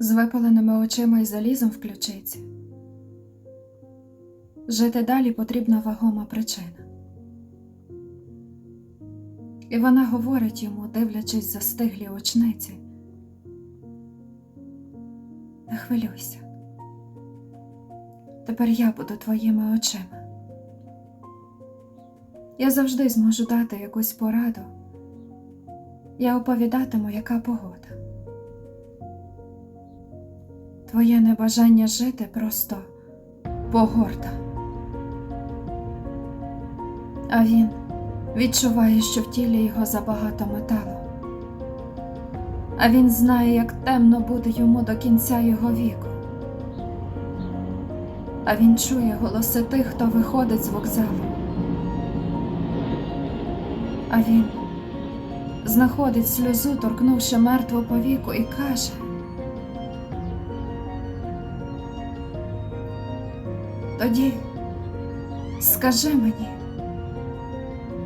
з випаленими очима і залізом в ключиці. Жити далі потрібна вагома причина. І вона говорить йому, дивлячись за стиглі очниці. Не хвилюйся. Тепер я буду твоїми очима. Я завжди зможу дати якусь пораду. Я оповідатиму, яка погода. Твоє небажання жити просто погорда. А він відчуває, що в тілі його забагато металу. А він знає, як темно буде йому до кінця його віку. А він чує голоси тих, хто виходить з вокзалу. А він знаходить сльозу, торкнувши мертву повіку, і каже. Тоді скажи мені,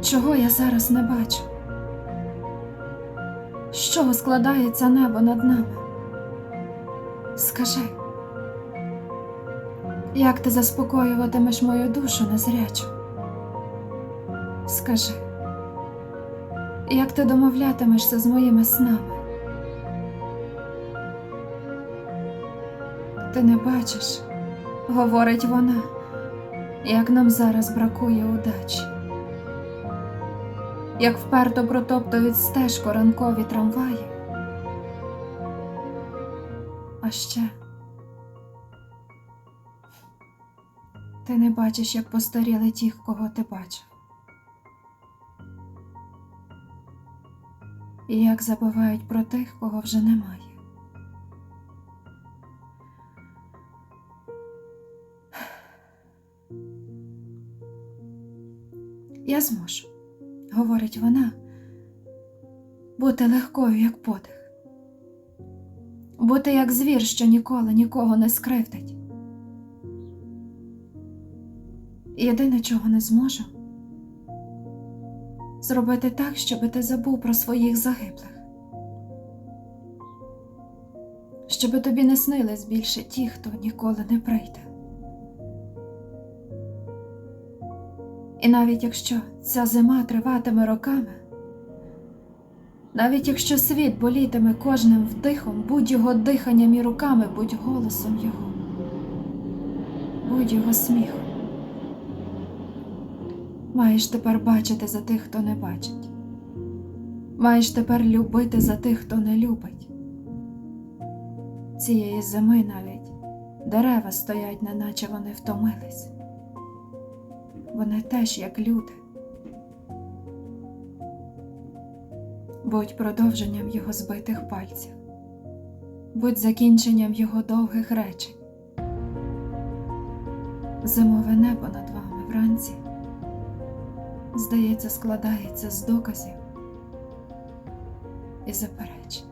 чого я зараз не бачу? З чого складається небо над нами? Скажи, як ти заспокоюватимеш мою душу незрячу? Скажи, як ти домовлятимешся з моїми снами? Ти не бачиш, говорить вона, як нам зараз бракує удачі. Як вперто протоптують стежку ранкові трамваї. А ще ти не бачиш, як постаріли ті, кого ти бачив. І як забувають про тих, кого вже немає. Я зможу, говорить вона, бути легкою, як подих, бути як звір, що ніколи нікого не скривдить. Єдине, чого не зможу, зробити так, щоби ти забув про своїх загиблих, щоби тобі не снились більше ті, хто ніколи не прийде. І навіть якщо ця зима триватиме роками, навіть якщо світ болітиме кожним вдихом, будь його диханням і руками, будь голосом його, будь його сміхом. Маєш тепер бачити за тих, хто не бачить. Маєш тепер любити за тих, хто не любить. Цієї зими навіть дерева стоять, неначе вони втомились. Вони теж як люди. Будь продовженням його збитих пальців, будь закінченням його довгих речень. Зимове небо над вами вранці, здається, складається з доказів і заперечень.